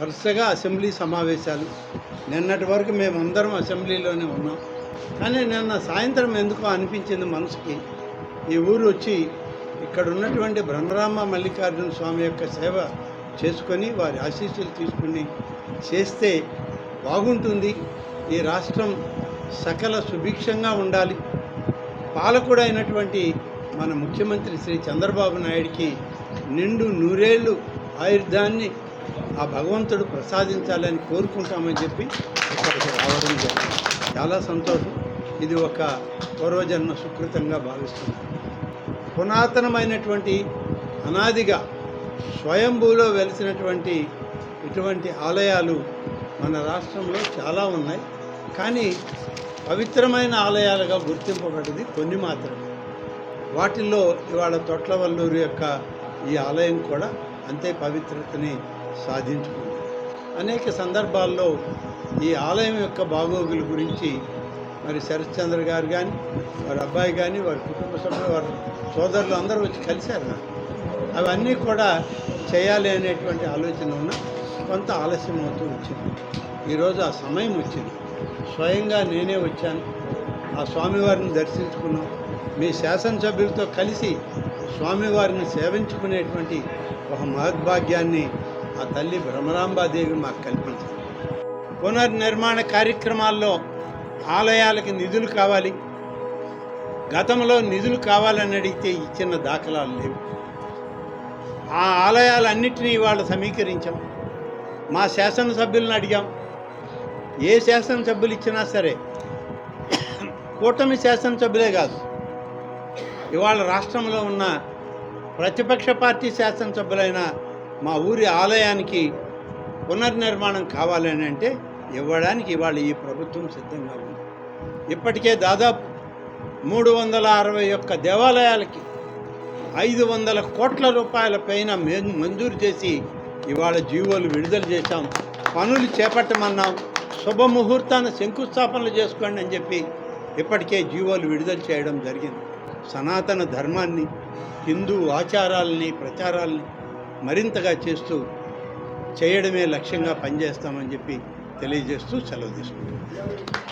వరుసగా అసెంబ్లీ సమావేశాలు. నిన్నటి వరకు మేమందరం అసెంబ్లీలోనే ఉన్నాం. కానీ నిన్న సాయంత్రం ఎందుకో అనిపించింది మనసుకి. ఈ ఊరు వచ్చి ఇక్కడ ఉన్నటువంటి బ్రహ్మరామ మల్లికార్జున స్వామి యొక్క సేవ చేసుకొని వారి ఆశీస్సులు తీసుకుని చేస్తే బాగుంటుంది. ఈ రాష్ట్రం సకల సుభిక్షంగా ఉండాలి. పాలకుడు అయినటువంటి మన ముఖ్యమంత్రి శ్రీ చంద్రబాబు నాయుడికి నిండు నూరేళ్ళు ఆయుర్దాన్ని ఆ భగవంతుడు ప్రసాదించాలని కోరుకుంటామని చెప్పి ఇక్కడికి రావడం జరిగింది. చాలా సంతోషం. ఇది ఒక పూర్వజన్మ సుకృతంగా భావిస్తున్నాను పురాతనమైనటువంటి అనాదిగా స్వయంభూలో వెలిసినటువంటి ఇటువంటి ఆలయాలు మన రాష్ట్రంలో చాలా ఉన్నాయి. కానీ పవిత్రమైన ఆలయాలుగా గుర్తింపబడింది కొన్ని మాత్రమే. వాటిల్లో ఇవాళ తొట్లవల్లూరు యొక్క ఈ ఆలయం కూడా అంతే పవిత్రతని సాధించుకుంది. అనేక సందర్భాల్లో ఈ ఆలయం యొక్క బాగోగుల గురించి మరి శరత్చంద్ర గారు కానీ వారి అబ్బాయి కానీ వారి కుటుంబ సభ్యులు వారి సోదరులు అందరూ వచ్చి కలిశారు నాకు అవన్నీ కూడా చేయాలి అనేటువంటి ఆలోచన ఉన్న కొంత ఆలస్యం అవుతూ వచ్చింది. ఈరోజు ఆ సమయం వచ్చింది. స్వయంగా నేనే వచ్చాను. ఆ స్వామివారిని దర్శించుకున్నాం. మీ శాసనసభ్యులతో కలిసి స్వామివారిని సేవించుకునేటువంటి ఒక మహద్భాగ్యాన్ని ఆ తల్లి భ్రమరాంబాదేవి మాకు కల్పించింది. పునర్నిర్మాణ కార్యక్రమాల్లో ఆలయాలకి నిధులు కావాలి. గతంలో నిధులు కావాలని అడిగితే ఇచ్చిన దాఖలాలు లేవు. ఆ ఆలయాలన్నింటినీ ఇవాళ సమీకరించాం. మా శాసనసభ్యులను అడిగాం. ఏ శాసనసభ్యులు ఇచ్చినా సరే కూటమి శాసనసభ్యులే కాదు. ఇవాళ రాష్ట్రంలో ఉన్న ప్రతిపక్ష పార్టీ శాసనసభ్యులైన మా ఊరి ఆలయానికి పునర్నిర్మాణం కావాలని అంటే ఇవ్వడానికి ఇవాళ ఈ ప్రభుత్వం సిద్ధంగా ఉంది. ఇప్పటికే దాదాపు మూడు వందల అరవై ఒక్క దేవాలయాలకి ఐదు వందల కోట్ల రూపాయల పైన మంజూరు చేసి ఇవాళ జీవోలు విడుదల చేశాం. పనులు చేపట్టమన్నాం. శుభముహూర్తాన శంకుస్థాపనలు చేసుకోండి అని చెప్పి ఇప్పటికే జీవోలు విడుదల చేయడం జరిగింది. సనాతన ధర్మాన్ని హిందూ ఆచారాలని ప్రచారాలని మరింతగా చేస్తూ చేయడమే లక్ష్యంగా పనిచేస్తామని చెప్పి తెలియజేస్తూ సెలవు తీసుకుంటాం